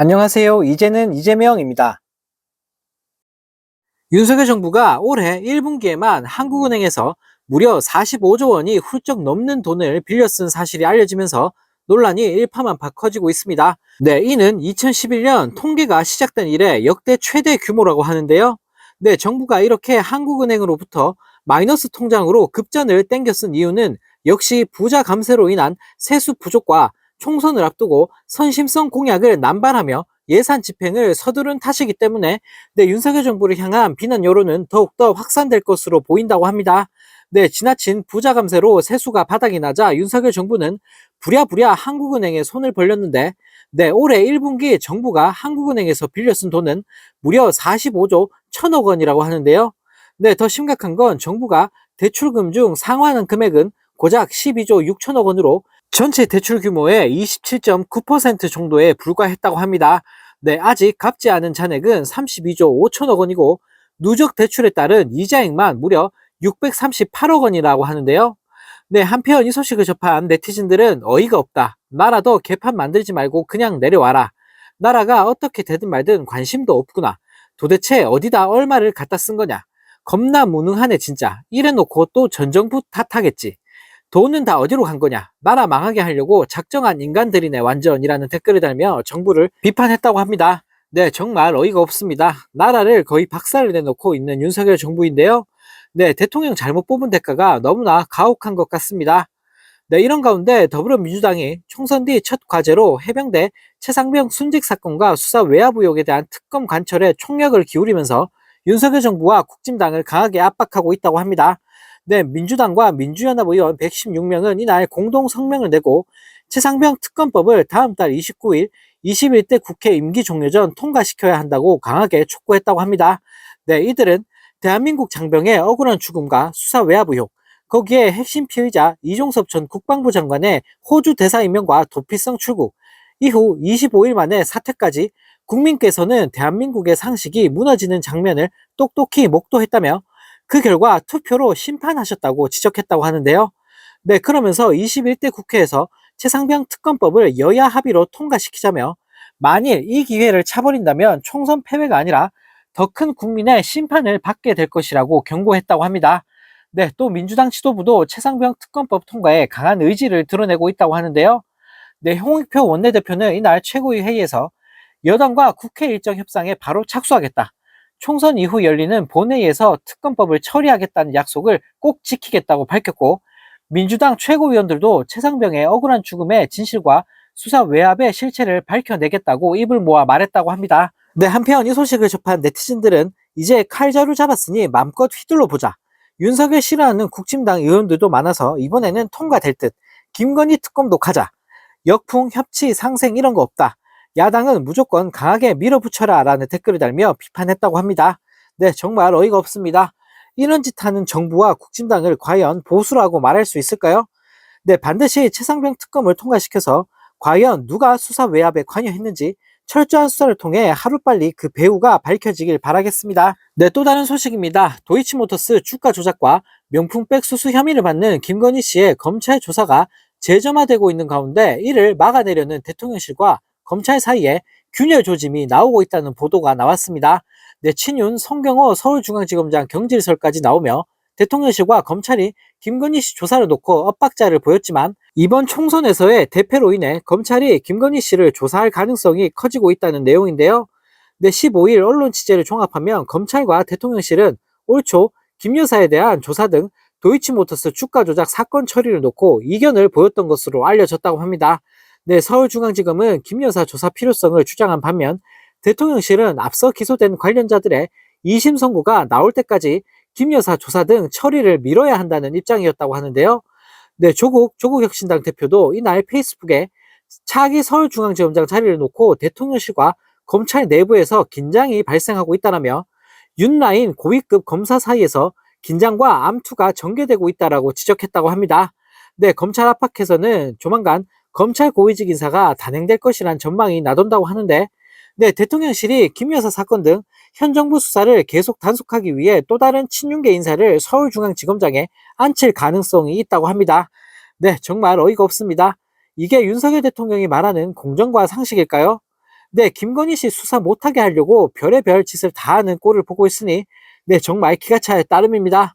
안녕하세요. 이제는 이재명입니다. 윤석열 정부가 올해 1분기에만 한국은행에서 무려 45조 원이 훌쩍 넘는 돈을 빌려 쓴 사실이 알려지면서 논란이 일파만파 커지고 있습니다. 네, 이는 2011년 통계가 시작된 이래 역대 최대 규모라고 하는데요. 네, 정부가 이렇게 한국은행으로부터 마이너스 통장으로 급전을 땡겨 쓴 이유는 역시 부자 감세로 인한 세수 부족과 총선을 앞두고 선심성 공약을 남발하며 예산 집행을 서두른 탓이기 때문에 네, 윤석열 정부를 향한 비난 여론은 더욱더 확산될 것으로 보인다고 합니다. 네, 지나친 부자 감세로 세수가 바닥이 나자 윤석열 정부는 부랴부랴 한국은행에 손을 벌렸는데 네, 올해 1분기 정부가 한국은행에서 빌려 쓴 돈은 무려 45조 1천억 원이라고 하는데요. 네, 더 심각한 건 정부가 대출금 중 상환한 금액은 고작 12조 6천억 원으로 전체 대출 규모의 27.9% 정도에 불과했다고 합니다. 네, 아직 갚지 않은 잔액은 32조 5천억 원이고 누적 대출에 따른 이자액만 무려 638억 원이라고 하는데요. 네, 한편 이 소식을 접한 네티즌들은 어이가 없다. 나라도 개판 만들지 말고 그냥 내려와라. 나라가 어떻게 되든 말든 관심도 없구나. 도대체 어디다 얼마를 갖다 쓴 거냐. 겁나 무능하네 진짜. 이래놓고 또 전 정부 탓하겠지. 돈은 다 어디로 간 거냐? 나라 망하게 하려고 작정한 인간들이네 완전이라는 댓글을 달며 정부를 비판했다고 합니다. 네, 정말 어이가 없습니다. 나라를 거의 박살을 내놓고 있는 윤석열 정부인데요. 네, 대통령 잘못 뽑은 대가가 너무나 가혹한 것 같습니다. 네, 이런 가운데 더불어민주당이 총선 뒤 첫 과제로 해병대 최상병 순직 사건과 수사 외압 의혹에 대한 특검 관철에 총력을 기울이면서 윤석열 정부와 국진당을 강하게 압박하고 있다고 합니다. 네, 민주당과 민주연합 의원 116명은 이날 공동 성명을 내고 최상병 특검법을 다음 달 29일 21대 국회 임기 종료 전 통과시켜야 한다고 강하게 촉구했다고 합니다. 네, 이들은 대한민국 장병의 억울한 죽음과 수사 외압 의혹, 거기에 핵심 피의자 이종섭 전 국방부 장관의 호주 대사 임명과 도피성 출국, 이후 25일 만에 사퇴까지 국민께서는 대한민국의 상식이 무너지는 장면을 똑똑히 목도했다며 그 결과 투표로 심판하셨다고 지적했다고 하는데요. 네, 그러면서 21대 국회에서 최상병 특검법을 여야 합의로 통과시키자며 만일 이 기회를 차버린다면 총선 패배가 아니라 더 큰 국민의 심판을 받게 될 것이라고 경고했다고 합니다. 네, 또 민주당 지도부도 최상병 특검법 통과에 강한 의지를 드러내고 있다고 하는데요. 네, 홍익표 원내대표는 이날 최고위 회의에서 여당과 국회 일정 협상에 바로 착수하겠다. 총선 이후 열리는 본회의에서 특검법을 처리하겠다는 약속을 꼭 지키겠다고 밝혔고 민주당 최고위원들도 최상병의 억울한 죽음의 진실과 수사 외압의 실체를 밝혀내겠다고 입을 모아 말했다고 합니다. 네, 한편 이 소식을 접한 네티즌들은 이제 칼자루 잡았으니 맘껏 휘둘러 보자. 윤석열 싫어하는 국힘당 의원들도 많아서 이번에는 통과될 듯. 김건희 특검도 가자. 역풍, 협치, 상생 이런 거 없다. 야당은 무조건 강하게 밀어붙여라 라는 댓글을 달며 비판했다고 합니다. 네, 정말 어이가 없습니다. 이런 짓 하는 정부와 국진당을 과연 보수라고 말할 수 있을까요? 네, 반드시 최상병 특검을 통과시켜서 과연 누가 수사 외압에 관여했는지 철저한 수사를 통해 하루빨리 그 배후가 밝혀지길 바라겠습니다. 네, 또 다른 소식입니다. 도이치모터스 주가 조작과 명품백 수수 혐의를 받는 김건희 씨의 검찰 조사가 재점화되고 있는 가운데 이를 막아내려는 대통령실과 검찰 사이에 균열 조짐이 나오고 있다는 보도가 나왔습니다. 네, 친윤 성경호 서울중앙지검장 경질설까지 나오며 대통령실과 검찰이 김건희 씨 조사를 놓고 엇박자를 보였지만 이번 총선에서의 대패로 인해 검찰이 김건희 씨를 조사할 가능성이 커지고 있다는 내용인데요. 네, 15일 언론 취재를 종합하면 검찰과 대통령실은 올 초 김 여사에 대한 조사 등 도이치모터스 주가 조작 사건 처리를 놓고 이견을 보였던 것으로 알려졌다고 합니다. 네, 서울중앙지검은 김 여사 조사 필요성을 주장한 반면 대통령실은 앞서 기소된 관련자들의 2심 선고가 나올 때까지 김 여사 조사 등 처리를 미뤄야 한다는 입장이었다고 하는데요. 네, 조국, 조국혁신당 대표도 이날 페이스북에 차기 서울중앙지검장 자리를 놓고 대통령실과 검찰 내부에서 긴장이 발생하고 있다라며 윤라인 고위급 검사 사이에서 긴장과 암투가 전개되고 있다라고 지적했다고 합니다. 네, 검찰 압박에서는 조만간 검찰 고위직 인사가 단행될 것이란 전망이 나돈다고 하는데 네, 대통령실이 김 여사 사건 등 현 정부 수사를 계속 단속하기 위해 또 다른 친윤계 인사를 서울중앙지검장에 앉힐 가능성이 있다고 합니다. 네, 정말 어이가 없습니다. 이게 윤석열 대통령이 말하는 공정과 상식일까요? 네, 김건희 씨 수사 못하게 하려고 별의별 짓을 다 하는 꼴을 보고 있으니 네, 정말 기가 차야 따름입니다.